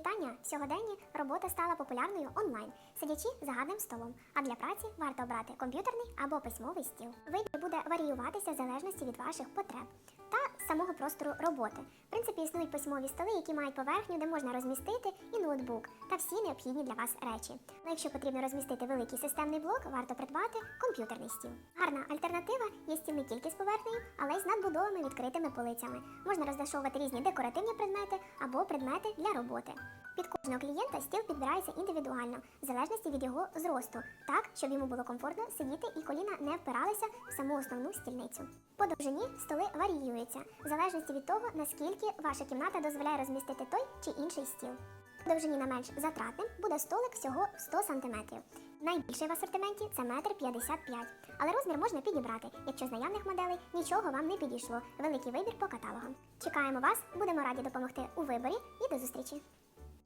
Вітання! Сьогоденні робота стала популярною онлайн, сидячи за гарним столом. А для праці варто обрати комп'ютерний або письмовий стіл. Вибір буде варіюватися в залежності від ваших потреб та самого простору роботи. В принципі, існують письмові столи, які мають поверхню, де можна розмістити і ноутбук та всі необхідні для вас речі. Але якщо потрібно розмістити великий системний блок, варто придбати комп'ютерний стіл. Гарна альтернатива є стіл не тільки з поверхнею, але й з надбудовими відкритими полицями. Можна розташовувати різні декоративні предмети або предмети для роботи. Під кожного клієнта стіл підбирається індивідуально, в залежності від його зросту, так, щоб йому було комфортно сидіти і коліна не впиралися в саму основну стільницю. По довжині столи варіюються, в залежності від того, наскільки ваша кімната дозволяє розмістити той чи інший стіл. По довжині на менш затратним буде столик всього 100 см. Найбільший в асортименті це 1,55 м, але розмір можна підібрати, якщо з наявних моделей нічого вам не підійшло. Великий вибір по каталогам. Чекаємо вас, будемо раді допомогти у виборі і до зустрічі!